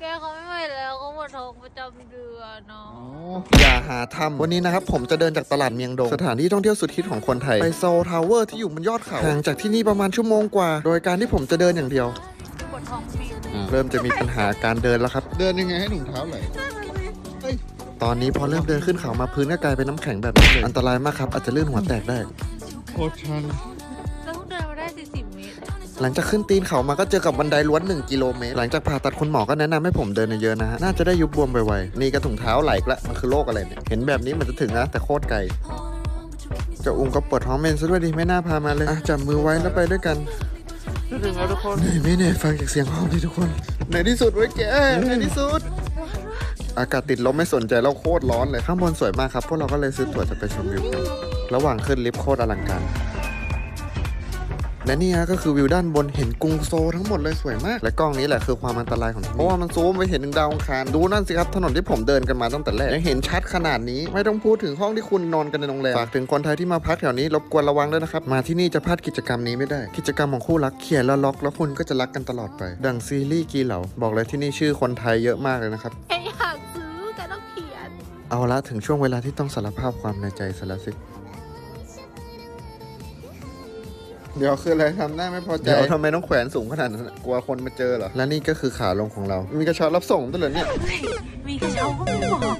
แกเขาไม่ไหวแล้วเขาปวดท้องประจำเดือนเนาะอย่าหาทำวันนี้นะครับผมจะเดินจากตลาดเมียงดง สถานที่ท่องเที่ยวสุดฮิตของคนไทย ไปโซลทาวเวอร์ที่อยู่บนยอดเขาห่างจากที่นี่ประมาณชั่วโมงกว่า โดยการที่ผมจะเดินอย่างเดียวปวดท้องปีเริ่มจะมีปัญหาการเดินแล้วครับ เดินยังไงให้ถุงเท้าไหลตอนนี้พอเริ่มเดินขึ้นเขามาพื้นก็กลายเป็นน้ำแข็งแบบนี้เลยอันตรายมากครับอาจจะลื่นหัวแตกได้โคตรชัน หลังจากขึ้นตีนเขามาก็เจอกับบันไดล้วน 1 กิโลเมตร หลังจากผ่าตัดคุณหมอก็แนะนำให้ผมเดินเยอะๆนะฮะ น่าจะได้ยุบบวมไวๆ นี่กระถุงเท้าไหลอีกละ มันคือโรคอะไรเนี่ย เห็นแบบนี้มันจะถึงนะ แต่โคตรไกลเจ้าอุ้งก็ปวดท้องเมนซะด้วยดิ ไม่น่าพามาเลย อะจับมือไว้แล้วไปด้วยกันถึงแล้วทุกคนเหนื่อยไหม่เหนื่อยฟังจากเสียงห้องดิทุกคนในที่สุดไว้ยแกในที่สุดอากาศติดลมไม่สนใจแล้วโคตรร้อนเลยข้างบนสวยมากครับพวกเราก็เลยซื้อตั๋วจะไปชมวิวกันระหว่างขึ้นลิฟต์โคตรอลังการ และนี่ฮะก็คือวิวด้านบนเห็นกรุงโซลทั้งหมดเลยสวยมาก และกล้องนี้แหละคือความอันตรายของที่นี่เพราะว่ามันซูมไปเห็นถึงดาวอังคารดูนั่นสิครับถนนที่ผมเดินกันมาตั้งแต่แรกยังเห็นชัดขนาดนี้ไม่ต้องพูดถึงห้องที่คุณนอนกันในโรงแรมฝากถึงคนไทยที่มาพักแถวนี้รบกวนระวังด้วยนะครับมาที่นี่จะพลาดกิจกรรมนี้ไม่ได้ กิจกรรมของคู่รักเขียนแล้วล็อกแล้วคุณก็จะรักกันตลอดไป ดังซีรีส์กีเหลาบอกเลยที่นี่ชื่อคนไทยเยอะมากเลยนะครับแกอยากซื้อแกต้องเขียน เอาละถึงช่วงเวลาที่ต้องสารภาพความในใจซะแล้วสิ เดี๋ยวคืออะไรทำหน้าไม่พอใจเดี๋ยวทำไมต้องแขวนสูงขนาดนั้นอะกลัวคนมาเจอเหรอ และนี่ก็คือขาลงของเรา มีกระเช้ารับส่งด้วยเหรอเนี่ย มีกระเช้าก็ไม่บอก